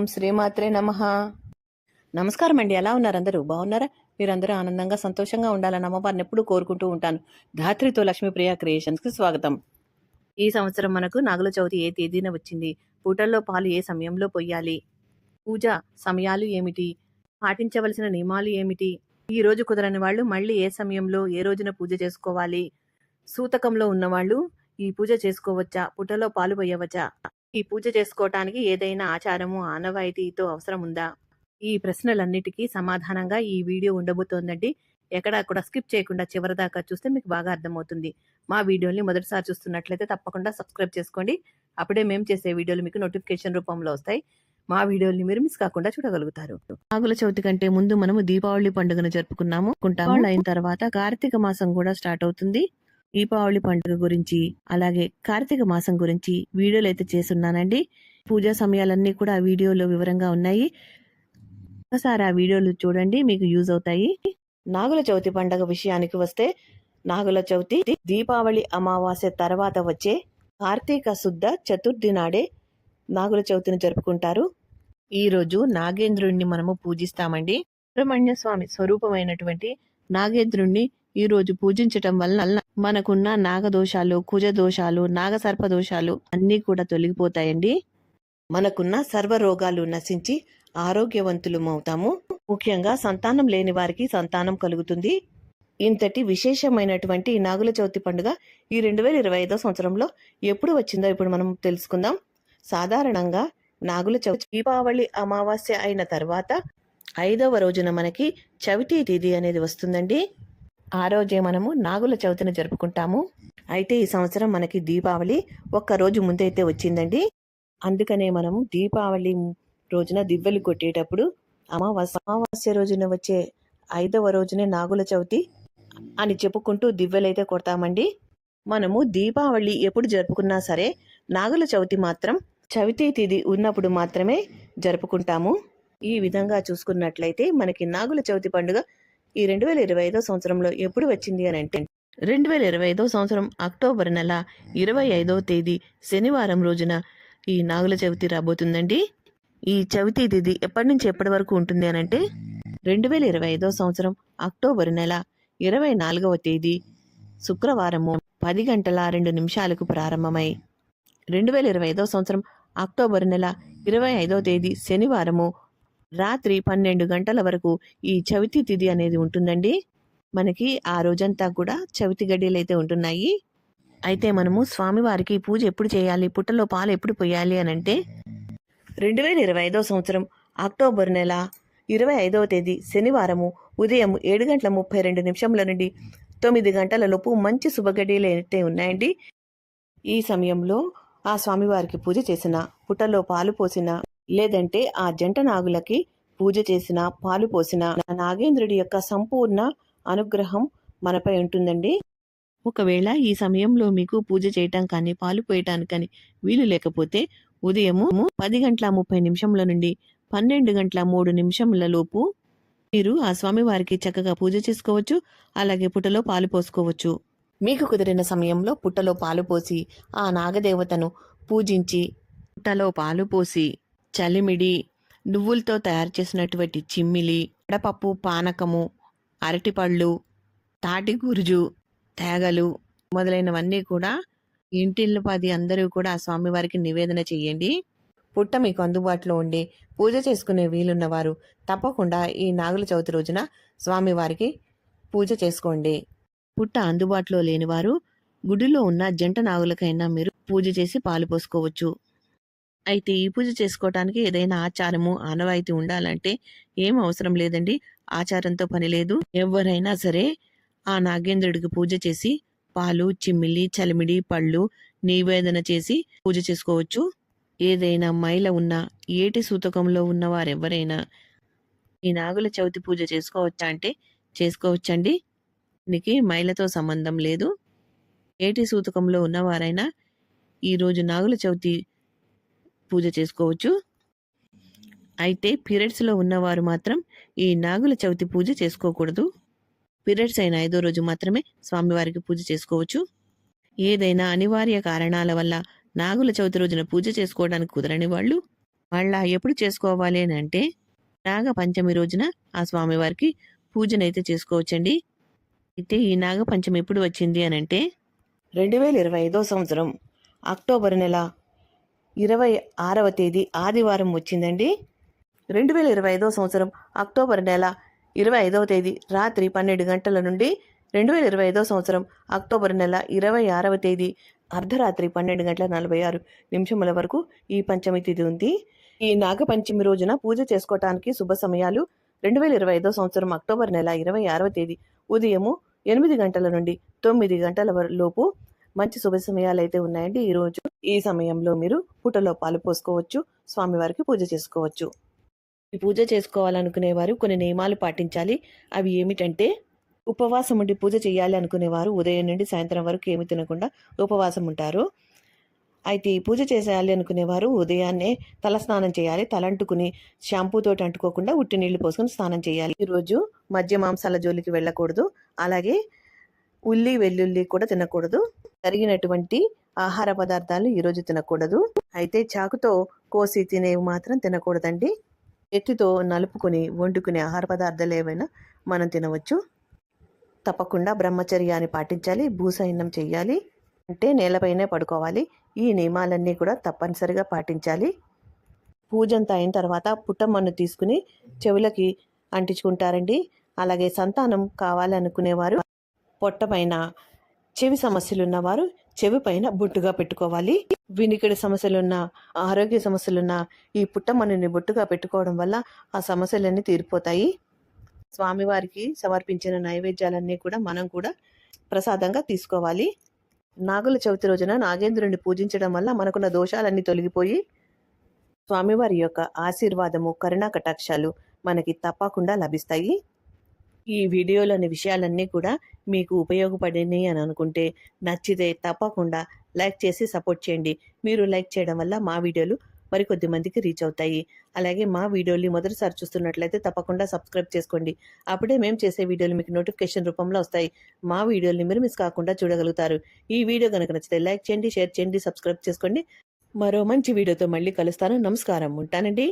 ఓం శ్రీమాత్రే నమ. నమస్కారం అండి ఎలా ఉన్నారు అందరూ? బాగున్నారా? మీరందరూ ఆనందంగా సంతోషంగా ఉండాలని అమ్మవారిని ఎప్పుడూ కోరుకుంటూ ఉంటాను. ధాత్రితో లక్ష్మీప్రియ క్రియేషన్స్కి స్వాగతం. ఈ సంవత్సరం మనకు నాగుల చవితి ఏ తేదీన వచ్చింది? పూటల్లో పాలు ఏ సమయంలో పొయ్యాలి? పూజ సమయాలు ఏమిటి? పాటించవలసిన నియమాలు ఏమిటి? ఈ రోజు కుదరని వాళ్ళు మళ్ళీ ఏ సమయంలో ఏ రోజున పూజ చేసుకోవాలి? సూతకంలో ఉన్నవాళ్ళు ఈ పూజ చేసుకోవచ్చా? పుట్టలో పాలు పోయవచ్చా ఈ పూజ చేసుకోవటానికి ఏదైనా ఆచారము ఆనవాయితీతో అవసరం ఉందా? ఈ ప్రశ్నలన్నిటికీ సమాధానంగా ఈ వీడియో ఉండబోతోందండి. ఎక్కడ కూడా స్కిప్ చేయకుండా చివరిదాకా చూస్తే మీకు బాగా అర్థమవుతుంది. మా వీడియోని మొదటిసారి చూస్తున్నట్లయితే తప్పకుండా సబ్స్క్రైబ్ చేసుకోండి. అప్పుడే మేము చేసే వీడియోలు మీకు నోటిఫికేషన్ రూపంలో వస్తాయి. మా వీడియోని మీరు మిస్ కాకుండా చూడగలుగుతారు. నాగుల చవితి కంటే ముందు మనము దీపావళి పండుగను జరుపుకున్నాము కుంటాము. అయిన తర్వాత కార్తీక మాసం కూడా స్టార్ట్ అవుతుంది. దీపావళి పండుగ గురించి అలాగే కార్తీక మాసం గురించి వీడియోలు అయితే చేస్తున్నానండి. పూజా సమయాలన్నీ కూడా ఆ వీడియోలో వివరంగా ఉన్నాయి. ఒకసారి ఆ వీడియోలు చూడండి మీకు యూజ్ అవుతాయి. నాగుల చవితి పండగ విషయానికి వస్తే నాగుల చవితి దీపావళి అమావాస్య తర్వాత వచ్చే కార్తీక శుద్ధ చతుర్థి నాడే నాగుల చవితిని జరుపుకుంటారు. ఈ రోజు నాగేంద్రుణ్ణి మనము పూజిస్తామండి. సుబ్రహ్మణ్య స్వామి స్వరూపమైనటువంటి నాగేంద్రుణ్ణి ఈ రోజు పూజించటం వలన మనకున్న నాగదోషాలు కుజ దోషాలు నాగసర్ప దోషాలు అన్నీ కూడా తొలగిపోతాయండి. మనకున్న సర్వ రోగాలు నశించి ఆరోగ్యవంతులమవుతాము ముఖ్యంగా సంతానం లేని వారికి సంతానం కలుగుతుంది. ఇంతటి విశేషమైనటువంటి నాగుల చవితి పండుగ ఈ రెండు వేల ఇరవై ఐదో సంవత్సరంలో ఎప్పుడు వచ్చిందో ఇప్పుడు మనం తెలుసుకుందాం. సాధారణంగా నాగుల చవితి దీపావళి అమావాస్య అయిన తర్వాత ఐదవ రోజున మనకి చవితి తిథి అనేది వస్తుందండి. ఆ రోజే మనము నాగుల చవితిని జరుపుకుంటాము. అయితే ఈ సంవత్సరం మనకి దీపావళి ఒక్క రోజు ముందైతే వచ్చిందండి. అందుకనే మనము దీపావళి రోజున దివ్వెలు కొట్టేటప్పుడు అమావాస్య అమావాస్య రోజున వచ్చే ఐదవ రోజునే నాగుల చవితి అని చెప్పుకుంటూ దివ్వెలైతే కొడతామండి. మనము దీపావళి ఎప్పుడు జరుపుకున్నా సరే నాగుల చవితి మాత్రం చవితి తిథి ఉన్నప్పుడు మాత్రమే జరుపుకుంటాము. ఈ విధంగా చూసుకున్నట్లయితే మనకి నాగుల చవితి పండుగ ఈ రెండు వేల ఇరవై ఐదో సంవత్సరంలో ఎప్పుడు వచ్చింది అని అంటే రెండు వేల ఇరవై ఐదో సంవత్సరం అక్టోబర్ నెల ఇరవై ఐదో తేదీ శనివారం రోజున ఈ నాగుల చవితి రాబోతుందండి. ఈ చవితి తిథి ఎప్పటి నుంచి ఎప్పటి వరకు ఉంటుంది అని అంటే రెండు వేల ఇరవై ఐదో సంవత్సరం అక్టోబర్ నెల ఇరవై నాలుగవ తేదీ శుక్రవారము పది గంటల రెండు నిమిషాలకు ప్రారంభమై రెండు వేల ఇరవై ఐదో సంవత్సరం అక్టోబర్ నెల ఇరవై ఐదో తేదీ శనివారము రాత్రి పన్నెండు గంటల వరకు ఈ చవితి తిథి అనేది ఉంటుందండి. మనకి ఆ రోజంతా కూడా చవితి గడియలు అయితే ఉంటున్నాయి. అయితే మనము స్వామివారికి పూజ ఎప్పుడు చేయాలి? పుట్టలో పాలు ఎప్పుడు పోయాలి అని అంటే రెండు వేల ఇరవై ఐదో సంవత్సరం అక్టోబర్ నెల ఇరవై ఐదవ తేదీ శనివారము ఉదయం ఏడు గంటల ముప్పై రెండు నిమిషంల నుండి తొమ్మిది గంటల లోపు మంచి శుభగడియలు అయితే ఉన్నాయండి. ఈ సమయంలో ఆ స్వామివారికి పూజ చేసిన పుట్టలో పాలు పోసిన లేదంటే ఆ జంట నాగులకి పూజ చేసిన పాలు పోసిన నాగేంద్రుడి యొక్క సంపూర్ణ అనుగ్రహం మనపై ఉంటుందండి. ఒకవేళ ఈ సమయంలో మీకు పూజ చేయటం కానీ పాలు పోయటానికి కానీ వీలు లేకపోతే ఉదయము పది గంటల ముప్పై నిమిషంల నుండి పన్నెండు గంటల మూడు నిమిషముల లోపు మీరు ఆ స్వామివారికి చక్కగా పూజ చేసుకోవచ్చు అలాగే పుట్టలో పాలు పోసుకోవచ్చు. మీకు కుదిరిన సమయంలో పుట్టలో పాలు పోసి ఆ నాగదేవతను పూజించి పుట్టలో పాలు పోసి చలిమిడి నువ్వులతో తయారు చేసినటువంటి చిమ్మిలి వడపప్పు పానకము అరటిపళ్ళు తాటి గురుజు తేగలు మొదలైనవన్నీ కూడా ఇంటిల్లు పది అందరూ కూడా ఆ స్వామివారికి నివేదన చేయండి. పుట్ట మీకు అందుబాటులో ఉండి పూజ చేసుకునే వీలున్నవారు తప్పకుండా ఈ నాగుల చవితి రోజున స్వామివారికి పూజ చేసుకోండి. పుట్ట అందుబాటులో లేనివారు గుడిలో ఉన్న జంట నాగులకైనా మీరు పూజ చేసి పాలు పోసుకోవచ్చు. అయితే ఈ పూజ చేసుకోవటానికి ఏదైనా ఆచారము ఆనవాయితీ ఉండాలంటే ఏం అవసరం లేదండి. ఆచారంతో పని లేదు. ఎవరైనా సరే ఆ నాగేంద్రుడికి పూజ చేసి పాలు చిమ్మిలి చలిమిడి పళ్ళు నివేదన చేసి పూజ చేసుకోవచ్చు. ఏదైనా మైల ఉన్న ఏటి సూతకంలో ఉన్న వారెవరైనా ఈ నాగుల చవితి పూజ చేసుకోవచ్చా అంటే చేసుకోవచ్చండి. దీనికి మైలతో సంబంధం లేదు. ఏటి సూతకంలో ఉన్నవారైనా ఈరోజు నాగుల చవితి పూజ చేసుకోవచ్చు. అయితే పీరియడ్స్లో ఉన్నవారు మాత్రం ఈ నాగుల చవితి పూజ చేసుకోకూడదు. పీరియడ్స్ అయిన ఐదో రోజు మాత్రమే స్వామివారికి పూజ చేసుకోవచ్చు. ఏదైనా అనివార్య కారణాల వల్ల నాగుల చవితి రోజున పూజ చేసుకోవడానికి కుదరని వాళ్ళు మళ్ళా ఎప్పుడు చేసుకోవాలి అని అంటే నాగ పంచమి రోజున ఆ స్వామివారికి పూజనైతే చేసుకోవచ్చండి. అయితే ఈ నాగ పంచమి ఎప్పుడు వచ్చింది అని అంటే రెండు వేల ఇరవై ఐదో సంవత్సరం అక్టోబర్ నెల ఇరవై ఆరవ తేదీ ఆదివారం వచ్చిందండి. రెండు వేల ఇరవై ఐదో సంవత్సరం అక్టోబర్ నెల ఇరవై ఐదవ తేదీ రాత్రి పన్నెండు గంటల నుండి రెండు వేల ఇరవై ఐదో సంవత్సరం అక్టోబర్ నెల ఇరవై ఆరవ తేదీ అర్ధరాత్రి పన్నెండు గంటల నలభై ఆరు నిమిషముల వరకు ఈ పంచమి తిథి ఉంది. ఈ నాగపంచమి రోజున పూజ చేసుకోవటానికి శుభ సమయాలు రెండు వేల ఇరవై ఐదో సంవత్సరం అక్టోబర్ నెల ఇరవై ఆరవ తేదీ ఉదయము ఎనిమిది గంటల నుండి తొమ్మిది గంటల లోపు మంచి శుభ సమయాలు అయితే ఉన్నాయండి. ఈరోజు ఈ సమయంలో మీరు పూటలో పాలు పోసుకోవచ్చు స్వామివారికి పూజ చేసుకోవచ్చు. ఈ పూజ చేసుకోవాలనుకునేవారు కొన్ని నియమాలు పాటించాలి. అవి ఏమిటంటే ఉపవాసం ఉండి పూజ చేయాలి అనుకునేవారు ఉదయం నుండి సాయంత్రం వరకు ఏమి తినకుండా ఉపవాసం ఉంటారు. అయితే ఈ పూజ చేసేయాలి అనుకునేవారు ఉదయాన్నే తల స్నానం చేయాలి. తలంటుకుని షాంపూతోటి అంటుకోకుండా ఉట్టి నీళ్ళు పోసుకొని స్నానం చేయాలి. ఈరోజు మద్య మాంసాల జోలికి వెళ్ళకూడదు. అలాగే ఉల్లి వెల్లుల్లి కూడా తినకూడదు. జరిగినటువంటి ఆహార పదార్థాలు ఈరోజు తినకూడదు. అయితే చాకుతో కోసి తినేవి మాత్రం తినకూడదండి. ఎత్తితో నలుపుకొని వండుకునే ఆహార పదార్థాలు ఏవైనా మనం తినవచ్చు. తప్పకుండా బ్రహ్మచర్యాన్ని పాటించాలి భూసైన్యం చేయాలి అంటే నేలపైనే పడుకోవాలి. ఈ నియమాలన్నీ కూడా తప్పనిసరిగా పాటించాలి. పూజంతా అయిన తర్వాత పుట్టమ్మను తీసుకుని చెవులకి అంటించుకుంటారండి. అలాగే సంతానం కావాలనుకునేవారు. పొట్టపైన చెవి సమస్యలున్నవారు చెవి పైన బొట్టుగా పెట్టుకోవాలి. వినికిడి సమస్యలున్న ఆరోగ్య సమస్యలున్న ఈ పుట్టమ్మని బొట్టుగా పెట్టుకోవడం వల్ల ఆ సమస్యలన్నీ తీరిపోతాయి. స్వామివారికి సమర్పించిన నైవేద్యాలన్నీ కూడా మనం కూడా ప్రసాదంగా తీసుకోవాలి. నాగుల చవితి రోజున నాగేంద్రుడిని పూజించడం వల్ల మనకున్న దోషాలన్నీ తొలగిపోయి స్వామివారి యొక్క ఆశీర్వాదము కరుణా కటాక్షాలు మనకి తప్పకుండా లభిస్తాయి. ఈ వీడియోలోని విషయాలన్నీ కూడా మీకు ఉపయోగపడినాయి అని అనుకుంటే నచ్చితే తప్పకుండా లైక్ చేసి సపోర్ట్ చేయండి. మీరు లైక్ చేయడం వల్ల మా వీడియోలు మరికొద్ది మందికి రీచ్ అవుతాయి. అలాగే మా వీడియోలు మొదటిసారి చూస్తున్నట్లయితే తప్పకుండా సబ్స్క్రైబ్ చేసుకోండి. అప్పుడే మేము చేసే వీడియోలు మీకు నోటిఫికేషన్ రూపంలో వస్తాయి. మా వీడియోని మీరు మిస్ కాకుండా చూడగలుగుతారు. ఈ వీడియో కనుక నచ్చితే లైక్ చేయండి షేర్ చేయండి సబ్స్క్రైబ్ చేసుకోండి. మరో మంచి వీడియోతో మళ్ళీ కలుస్తాను. నమస్కారం. ఉంటానండి.